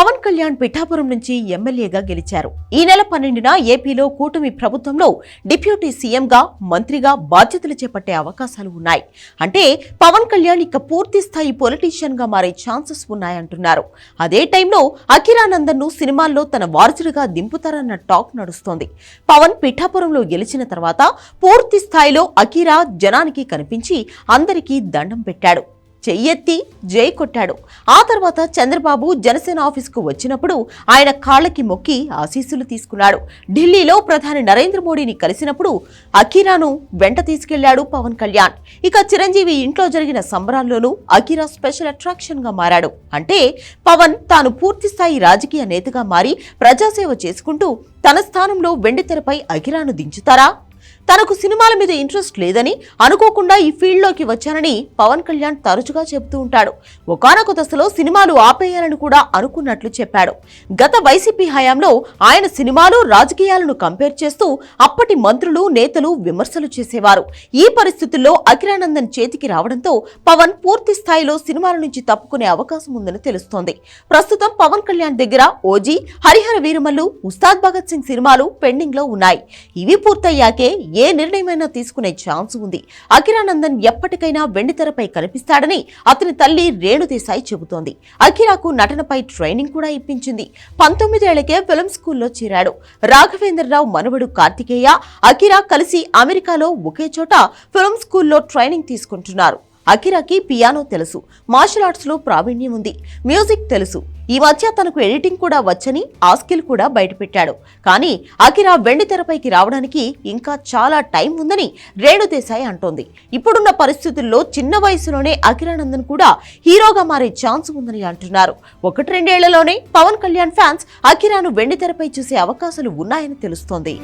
పవన్ కళ్యాణ్ పిఠాపురం నుంచి ఎమ్మెల్యేగా గెలిచారు. ఈ నెల పన్నెండున ఏపీలో కూటమి ప్రభుత్వంలో డిప్యూటీ సీఎంగా మంత్రిగా బాధ్యతలు చేపట్టే అవకాశాలు ఉన్నాయి. అంటే పవన్ కళ్యాణ్ ఇక పూర్తి స్థాయి పొలిటీషియన్గా మారే ఛాన్సెస్ ఉన్నాయంటున్నారు. అదే టైంలో అఖిరానందన్ను సినిమాల్లో తన వారసుడిగా దింపుతారన్న టాక్ నడుస్తోంది. పవన్ పిఠాపురంలో గెలిచిన తర్వాత పూర్తి స్థాయిలో అఖీరా జనానికి కనిపించి అందరికీ దండం పెట్టాడు. చెయ్యెత్తి జై కొట్టాడు. ఆ తర్వాత చంద్రబాబు జనసేన ఆఫీసుకు వచ్చినప్పుడు ఆయన కాళ్ళకి మొక్కి ఆశీస్సులు తీసుకున్నాడు. ఢిల్లీలో ప్రధాని నరేంద్ర మోడీని కలిసినప్పుడు అకీరాను వెంట తీసుకెళ్ళాడు పవన్ కళ్యాణ్. ఇక చిరంజీవి ఇంట్లో జరిగిన సంబరాల్లోనూ అకీరా స్పెషల్ అట్రాక్షన్గా మారాడు. అంటే పవన్ తాను పూర్తిస్థాయి రాజకీయ నేతగా మారి ప్రజాసేవ చేసుకుంటూ తన స్థానంలో వెండితెరపై అకిరాను దించుతారా? తనకు సినిమాల మీద ఇంట్రెస్ట్ లేదని అనుకోకుండా ఈ ఫీల్డ్లోకి వచ్చానని పవన్ కళ్యాణ్ తరచుగా చెబుతూ ఉంటాడు. ఒకనొక దశలో సినిమాలు ఆపేయాలని కూడా అనుకున్నట్లు చెప్పాడు. గత వైసీపీ హయాంలో ఆయన సినిమాలు రాజకీయాలను కంపేర్ చేస్తూ అప్పటి మంత్రులు నేతలు విమర్శలు చేసేవారు. ఈ పరిస్థితుల్లో అఖిరానందన్ చేతికి రావడంతో పవన్ పూర్తి స్థాయిలో సినిమాల నుంచి తప్పుకునే అవకాశం ఉందని తెలుస్తోంది. ప్రస్తుతం పవన్ కళ్యాణ్ దగ్గర ఓజీ హరిహర వీరమల్లు ఉస్తాద్ భగత్ సింగ్ సినిమాలు పెండింగ్లో ఉన్నాయి. ఇవి పూర్తయ్యాకే ఏ నిర్ణయమైనా తీసుకునే ఛాన్స్ ఉంది. అఖిరానందన్ ఎప్పటికైనా వెండితెరపై కనిపిస్తాడని అతని తల్లి రేణుదేశాయి చెబుతోంది. అఖిరాకు నటనపై ట్రైనింగ్ కూడా ఇప్పించింది. పంతొమ్మిదేళ్ళకే ఫిలిం స్కూల్లో చేరాడు. రాఘవేంద్రరావు మనవడు కార్తికేయ అఖిరా కలిసి అమెరికాలో ఒకే చోట ఫిలిం స్కూల్లో ట్రైనింగ్ తీసుకుంటున్నారు. అకిరాకి పియానో తెలుసు. మార్షల్ ఆర్ట్స్లో ప్రావీణ్యం ఉంది. మ్యూజిక్ తెలుసు. ఈ మధ్య తనకు ఎడిటింగ్ కూడా వచ్చని ఆ స్కిల్ కూడా బయటపెట్టాడు. కానీ అకిరా వెండి తెరపైకి రావడానికి ఇంకా చాలా టైం ఉందని రేణుదేశాయ్ అంటోంది. ఇప్పుడున్న పరిస్థితుల్లో చిన్న వయసులోనే అకిరానందన్ కూడా హీరోగా మారే ఛాన్స్ ఉందని అంటున్నారు. ఒకటి రెండేళ్ళలోనే పవన్ కళ్యాణ్ ఫ్యాన్స్ అకిరాను వెండి తెరపై చూసే అవకాశాలు ఉన్నాయని తెలుస్తోంది.